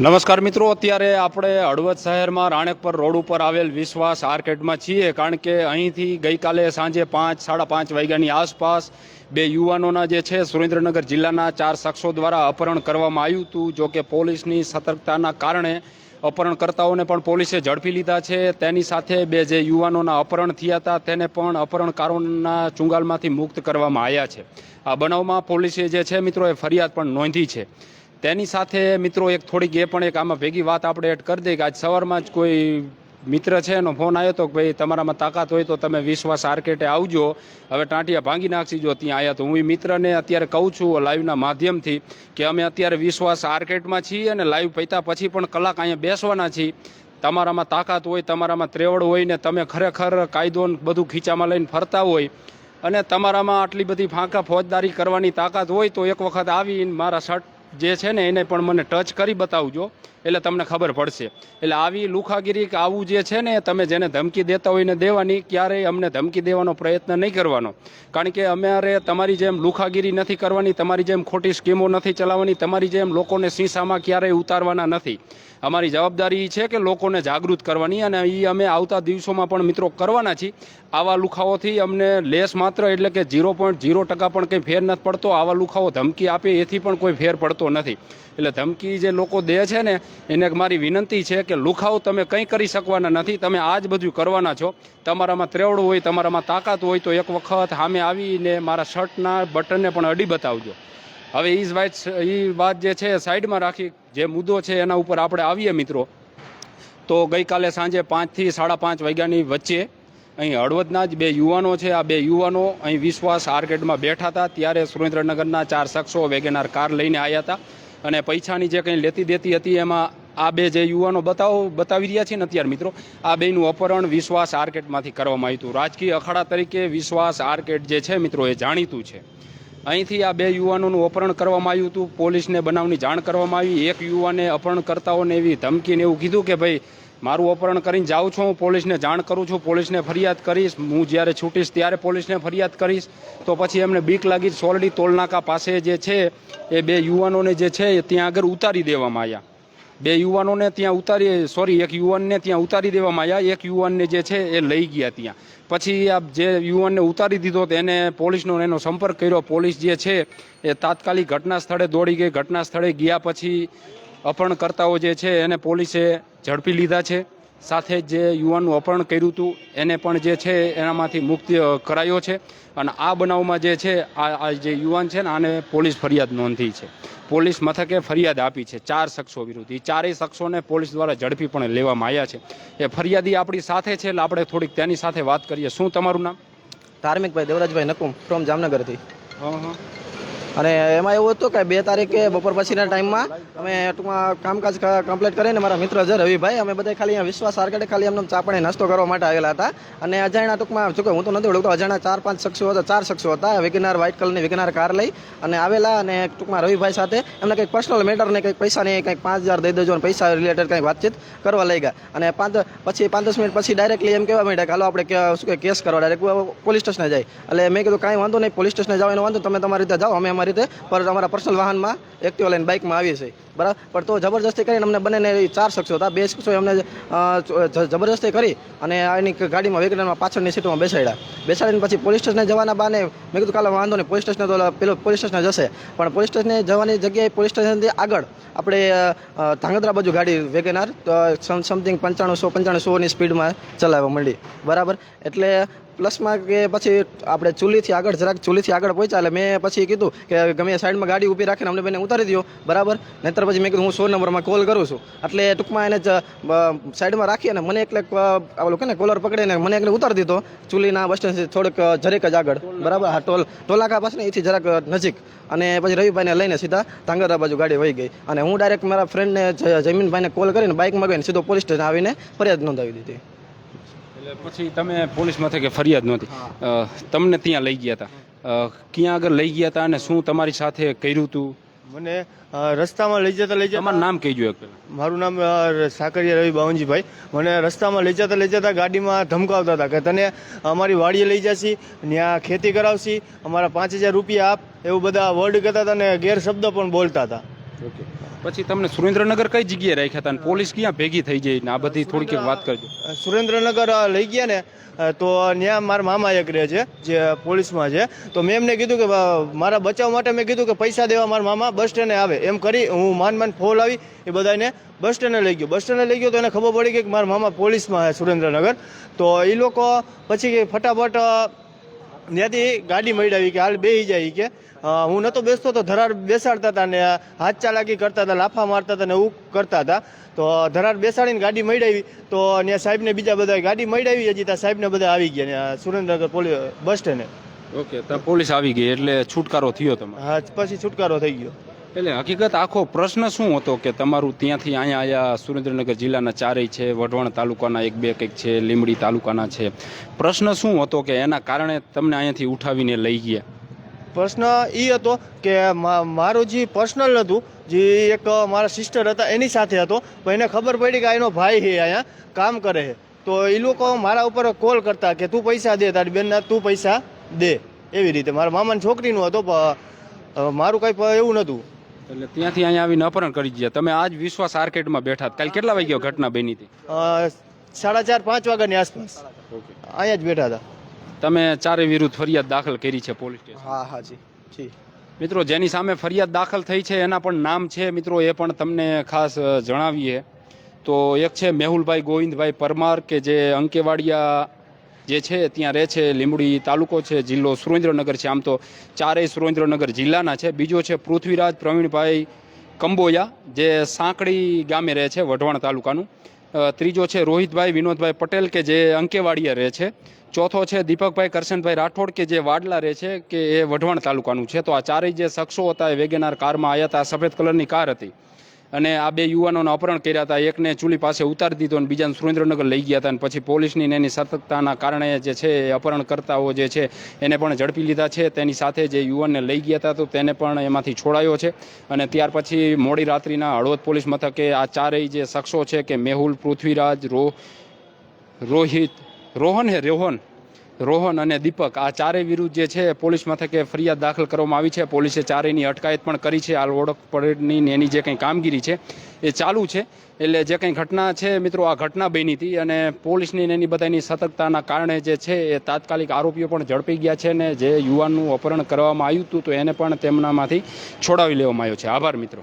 નમસ્કાર મિત્રો, અત્યારે આપણે હળવદ શહેરમાં રાણેકપર રોડ ઉપર આવેલ વિશ્વાસ આર્કેડમાં છીએ, કારણ કે અહીંથી ગઈકાલે સાંજે પાંચ, સાડા પાંચ વાગ્યાની આસપાસ બે યુવાનોના જે છે, સુરેન્દ્રનગર જિલ્લાના ચાર શખ્સો દ્વારા અપહરણ કરવામાં આવ્યું હતું. જો કે પોલીસની સતર્કતાના કારણે અપહરણકર્તાઓને પણ પોલીસે ઝડપી લીધા છે. તેની સાથે બે જે યુવાનોના અપહરણ થયા હતા, તેને પણ અપહરણકારોના ચુંગાલમાંથી મુક્ત કરવામાં આવ્યા છે. આ બનાવમાં પોલીસે જે છે મિત્રો એ ફરિયાદ પણ નોંધી છે. તેની સાથે મિત્રો એક થોડીક એ પણ એક આમાં ભેગી વાત આપણે એડ કરી દઈએ કે આજ સવારમાં જ કોઈ મિત્ર છે એનો ફોન આવ્યો હતો કે ભાઈ તમારામાં તાકાત હોય તો તમે વિશ્વાસ આર્કેટે આવજો. હવે ટાંટિયા ભાંગી નાખશી જો ત્યાં આવ્યા તો હું એ મિત્રને અત્યારે કહું છું લાઈવના માધ્યમથી કે અમે અત્યારે વિશ્વાસ આર્કેટમાં છીએ અને લાઈવ પૈતા પછી પણ કલાક અહીંયા બેસવાના છીએ. તમારામાં તાકાત હોય, તમારામાં ત્રેવડ હોય ને તમે ખરેખર કાયદો બધું ખીચામાં લઈને ફરતા હોય અને તમારામાં આટલી બધી ફાંકા ફોજદારી કરવાની તાકાત હોય તો એક વખત આવીને મારા શર્ટ જે છે ને એને પણ મને ટચ કરી બતાવજો. એટલે તમને ખબર પડશે. એટલે આવી લુખાગીરી કે આવું જે છે ને, તમે જેને ધમકી દેતા હોય ને દેવાની, ક્યારેય અમને ધમકી દેવાનો પ્રયત્ન નહીં કરવાનો. કારણ કે અમારે તમારી જેમ લુખાગીરી નથી કરવાની, તમારી જેમ ખોટી સ્કીમો નથી ચલાવવાની, તમારી જેમ લોકોને શીશામાં ક્યારેય ઉતારવાના નથી. અમારી જવાબદારી છે કે લોકોને જાગૃત કરવાની અને એ અમે આવતા દિવસોમાં પણ મિત્રો કરવાના છીએ. આવા લુખાઓથી અમને લેસ માત્ર એટલે કે ઝીરો પોઈન્ટ ઝીરો ટકા પણ કંઈ ફેર નથી પડતો. આવા લુખાઓ ધમકી આપે એથી પણ કોઈ ફેર પડતો નથી. એટલે ધમકી જે લોકો દે છે ને એને મારી વિનંતી છે કે લુખાવ તમે કંઈ કરી શકવાના નથી, તમે આ જ બધું કરવાના છો. તમારામાં ત્રેવડું હોય, તમારામાં તાકાત હોય, તો એક વખત સામે આવીને મારા શર્ટના બટનને પણ અડી બતાવજો. હવે એ વાત એ વાત જે છે સાઈડમાં રાખી, જે મુદ્દો છે એના ઉપર આપણે આવીએ મિત્રો. તો ગઈકાલે સાંજે પાંચથી સાડા પાંચ વાગ્યાની વચ્ચે અહીં હળવદના જ બે યુવાનો છે. આ બે યુવાનો અહીં વિશ્વાસ આર્કેડમાં બેઠા હતા. ત્યારે સુરેન્દ્રનગરના ચાર શખ્સો વેગેનાર કાર લઈને આવ્યા હતા. અને પૈસાની જે કંઈ લેતી દેતી હતી એમાં આ બે જે યુવાનો બતાવો બતાવી રહ્યા છે ને અત્યારે મિત્રો, આ બેનું અપહરણ વિશ્વાસ આર્કેટમાંથી કરવામાં આવ્યું હતું. રાજકીય અખાડા તરીકે વિશ્વાસ આર્કેટ જે છે મિત્રો એ જાણીતું છે. અહીંથી આ બે યુવાનોનું અપહરણ કરવામાં આવ્યું હતું, પોલીસને બનાવની જાણ કરવામાં આવી. એક યુવાને અપહરણકર્તાઓને એવી ધમકીને એવું કીધું કે ભાઈ મારું અપહરણ કરીને જાઉં છું, હું પોલીસને જાણ કરું છું, પોલીસને ફરિયાદ કરીશ, હું જ્યારે છૂટીશ ત્યારે પોલીસને ફરિયાદ કરીશ. તો પછી એમને બીક લાગી સોરડી ટોલનાકા પાસે જે છે, એ બે યુવાનોને જે છે, એ ત્યાં આગળ ઉતારી દેવામાં આવ્યા. બે યુવાનોને ત્યાં ઉતારી, સોરી, એક યુવાનને ત્યાં ઉતારી દેવામાં આવ્યા, એક યુવાનને જે છે, એ લઈ ગયા ત્યાં. પછી આ જે યુવાનને ઉતારી દીધો તો એને પોલીસનો એનો સંપર્ક કર્યો. પોલીસ જે છે, એ તાત્કાલિક ઘટના સ્થળે દોડી ગઈ. ઘટના સ્થળે ગયા પછી અપહરણકર્તાઓ જે છે, એને પોલીસે ઝડપી લીધા છે. સાથે જ યુવાનનું અપહરણ કર્યું હતું એને પણ જે છે એનામાંથી મુક્તિ કરાયો છે. અને આ બનાવમાં જે છે આ આ જે યુવાન છે ને આને પોલીસ ફરિયાદ નોંધી છે. પોલીસ મથકે ફરિયાદ આપી છે ચાર શખ્સો વિરુદ્ધ. એ ચારેય શખ્સોને પોલીસ દ્વારા ઝડપી પણ લેવામાં આવ્યા છે. એ ફરિયાદી આપણી સાથે છે એટલે આપણે થોડીક તેની સાથે વાત કરીએ. શું તમારું નામ? ધાર્મિકભાઈ દેવરાજભાઈ નકુમ ફ્રોમ જામનગરથી. હા હા. અને એમાં એવું હતું કે બે તારીખે બપોર પછીના ટાઈમમાં અમે ટૂંકમાં કામકાજ કમ્પ્લીટ કરીને મારા મિત્ર છે રવિભાઈ. અમે બધા ખાલી અહીંયા વિશ્વાસ આર્કેડે ખાલી એમને ચાપણે નાસ્તો કરવા માટે આવેલા હતા. અને અજાણ્યા ટૂંકમાં જો કે હું તો નથી ઓળખતો, અજાણ્યા ચાર પાંચ શખ્સો હતા, ચાર શખ્સો હતા. વિગનાર વ્હાઇટ કલરની વિગનાર કાર લઈ અને આવેલા અને ટૂંકમાં રવિભાઈ સાથે એમને કંઈક પર્સનલ મેટરને કંઈક પૈસાની કંઈક પાંચ હજાર દઈ દેજો અને પૈસા રિલેટેડ કંઈક વાતચીત કરવા લઈ ગયા અને પાંચ, પછી પાંચ મિનિટ પછી ડાયરેક્ટલી એમ કહેવા માંડ્યા કે, હાલો, આપણે શું કે કેસ કરવા ડાયરેક્ટ પોલીસ સ્ટેશને જાય. એટલે મેં કીધું, કાંઈ વાંધો નહીં પોલીસ સ્ટેશને જાવ એનો વાંધો તમે તમારી રીતે જાઓ, અમે અમારી રીતે, પર અમારા પર્સનલ વાહનમાં એક્ટિવા લઈને બાઇકમાં આવીએ છીએ. બરાબર? પણ તો જબરજસ્તી કરીને અમને બંનેને ચાર શખ્સો હતા. બે શખ્સો અમને જબરજસ્તી કરી અને એની ગાડીમાં વેગનરમાં પાછળની સીટમાં બેસાડ્યા. બેસાડીને પછી પોલીસ સ્ટેશને જવાના બાને મેં કીધું, કાલે વાંધો નહીં, પોલીસ સ્ટેશને તો પેલો પોલીસ સ્ટેશને જશે. પણ પોલીસ સ્ટેશને જવાની જગ્યાએ પોલીસ સ્ટેશનથી આગળ આપણે ધાંગધ્રા બાજુ ગાડી વેગેનાર સમથિંગ પંચાણું સો, પંચાણું સોની સ્પીડમાં ચલાવવા માંડી. બરાબર? એટલે પ્લસમાં કે પછી આપણે ચૂલીથી આગળ જરાક ચૂલીથી આગળ પહોંચ્યા એટલે મેં પછી કીધું કે ગમે સાઈડમાં ગાડી ઊભી રાખીને અમને બેને ઉતારી દો બરાબર? નહીતર પછી મેં કીધું હું સો નંબરમાં કોલ કરું છું. એટલે ટૂંકમાં એને સાઈડમાં રાખી અને મને એટલે ઓલું કે ને કોલર પકડીને મને એકલે ઉતારી દીધો. ચૂલીના બસ સ્ટેન્ડ થોડુંક જરીક જ આગળ. બરાબર? હા, ટોલ, ટોલાકા પાસે એથી જરાક નજીક. અને પછી રવિભાઈને લઈને સીધા ધાંગરા બાજુ ગાડી વહી ગઈ. અને હું ડાયરેક્ટ મારા ફ્રેન્ડને જમીનભાઈને કોલ કરીને બાઇક મગાવીને સીધો પોલીસ સ્ટેશન આવીને ફરિયાદ નોંધાવી દીધી. એટલે પછી તમે પોલીસ મથકે ફરિયાદ નહોતી તમને ત્યાં લઈ ગયા હતા ક્યાં આગળ લઈ ગયા હતા અને શું તમારી સાથે કર્યું હતું મને રસ્તામાં લઈ જતા લઈ જતા તમારું નામ કહીજો એક મારું નામ સાકરિયા રવિ બાવનજીભાઈ. મને રસ્તામાં લઈ જતા લઈ જતા ગાડીમાં ધમકાવતા હતા કે તને અમારી વાડીએ લઈ જશી ત્યાં ખેતી કરાવશી અમારા પાંચ હજાર રૂપિયા આપ એવું બધા વર્ડ કહેતા હતા અને ગેરશબ્દ પણ બોલતા હતા. ઓકે. પછી તમને સુરેન્દ્રનગર કઈ જગ્યાએ રાખ્યા હતા પોલીસ ક્યાં ભેગી થઈ જઈ ને આ બધી થોડીક વાત કરજો. સુરેન્દ્રનગર લઈ ગયા ને તો ત્યાં મારા મામા એક રહે છે, જે પોલીસમાં છે. તો મેં એમને કીધું કે મારા બચાવ માટે મેં કીધું કે પૈસા દેવા મારા મામા, બસ સ્ટેન્ડે આવે. એમ કરી, હું માન માન ફોલ આવી, એ બધાને બસ સ્ટેન્ડે લઈ ગયો. બસ સ્ટેન્ડે લઈ ગયો તો એને ખબર પડી કે મારા મામા પોલીસમાં છે સુરેન્દ્રનગર. તો એ લોકો પછી ફટાફટ ત્યાંથી ગાડી મળી કે હાલ બેસી જાય કે. હું નહોતો બેસતો તો ધરાર બેસાડતા હતા ને હાથ ચાલાકી કરતા હતા લાફા મારતા હતા ને એવું કરતા હતા તો ધરાર બેસાડીને ગાડી મળી તો ત્યાં સાહેબને બીજા બધા ગાડી મળી હજી ત્યાં સાહેબને બધા આવી ગયા ને સુરેન્દ્રનગર પોલીસ બસ સ્ટેન્ડે. ઓકે તો પોલીસ આવી ગઈ એટલે છુટકારો થયો તમે હા પછી છુટકારો થઈ ગયો. એટલે હકીકત આખો પ્રશ્ન શું હતો કે તમારું ત્યાંથી અહીંયા આયા સુરેન્દ્રનગર જિલ્લાના ચારેય છે, વઢવાણ તાલુકાના એક બે કંઈક છે, લીંબડી તાલુકાના છે. પ્રશ્ન શું હતો કે એના કારણે તમને અહીંયાથી ઉઠાવીને લઈ ગયા? પ્રશ્ન એ હતો કે મારું જે પર્સનલ હતું, જે એક મારા સિસ્ટર હતા, એની સાથે હતો પણ એને ખબર પડી કે એનો ભાઈ છે અહીંયા, કામ કરે છે. તો એ લોકો મારા ઉપર કોલ કરતા કે તું પૈસા દે, તારી બેનના તું પૈસા દે, એવી રીતે. મારા મામાની છોકરીનું હતો મારું કાંઈ એવું નહોતું. એટલે ત્યાંથી અહીંયા આવીને અપહરણ કરી ગયા. તમે આજ વિશ્વાસ આર્કેડમાં બેઠા કાલે કેટલા વાગ્યા ઘટના બની હતી? સાડા ચાર પાંચ વાગ્યાની આસપાસ. અહીંયા જ બેઠા હતા. તમે ચારે વિરુદ્ધ ફરિયાદ દાખલ કરી છે પોલીસ સ્ટેશન હા હા જી જી. મિત્રો જેની સામે ફરિયાદ દાખલ થઈ છે એના પણ નામ છે. મિત્રો એ પણ તમને ખાસ જણાવીએ. તો એક છે મેહુલભાઈ ગોવિંદભાઈ પરમાર કે જે અંકેવાડિયા જે છે, ત્યાં રહે છે, લીંબડી તાલુકો છે, જિલ્લો સુરેન્દ્રનગર છે. આમ તો ચારેય સુરેન્દ્રનગર જિલ્લાના છે. બીજો છે પૃથ્વીરાજ પ્રવીણભાઈ કંબોયા, જે સાંકડી ગામે રહે છે, વઢવાણ તાલુકાનું. ત્રીજો છે રોહિતભાઈ વિનોદભાઈ પટેલ, કે જે અંકેવાડીએ રહે છે. ચોથો છે દીપકભાઈ કરશનભાઈ રાઠોડ, કે જે વાડલા રહે છે, કે એ વઢવાણ તાલુકાનું છે. તો આ ચારેય જે શખ્સો હતા, એ વેગેનાર કારમાં આવ્યા હતા. સફેદ કલરની કાર હતી. અને આ બે યુવાનોને અપહરણ કર્યા હતા. એકને ચૂલી પાસે ઉતારી દીધો અને બીજાને સુરેન્દ્રનગર લઈ ગયા હતા. અને પછી પોલીસની એની સતર્કતાના કારણે જે છે એ અપહરણકર્તાઓ જે છે એને પણ ઝડપી લીધા છે. તેની સાથે જે યુવાનને લઈ ગયા હતા તો તેને પણ એમાંથી છોડાયો છે. અને ત્યાર પછી મોડી રાત્રિના હળવદ પોલીસ મથકે આ ચારેય જે શખ્સો છે કે મેહુલ પૃથ્વીરાજ, રો, રોહિત, રોહન હે, રોહન રોહન અને દીપક, આ ચારેય વિરુદ્ધ જે છે, પોલીસ મથકે ફરિયાદ દાખલ કરવામાં આવી છે. પોલીસે ચારેયની અટકાયત પણ કરી છે. હાલ ઓળખ પરેડની એની જે કંઈ કામગીરી છે, એ ચાલુ છે. એટલે જે કંઈ ઘટના છે, મિત્રો, આ ઘટના બની હતી અને પોલીસની ને એની બધાની સતર્કતાના કારણે જે છે, એ તાત્કાલિક આરોપીઓ પણ ઝડપી ગયા છે ને જે યુવાનનું અપહરણ કરવામાં આવ્યું હતું, તો એને પણ તેમનામાંથી છોડાવી લેવામાં આવ્યો છે. આભાર, મિત્રો.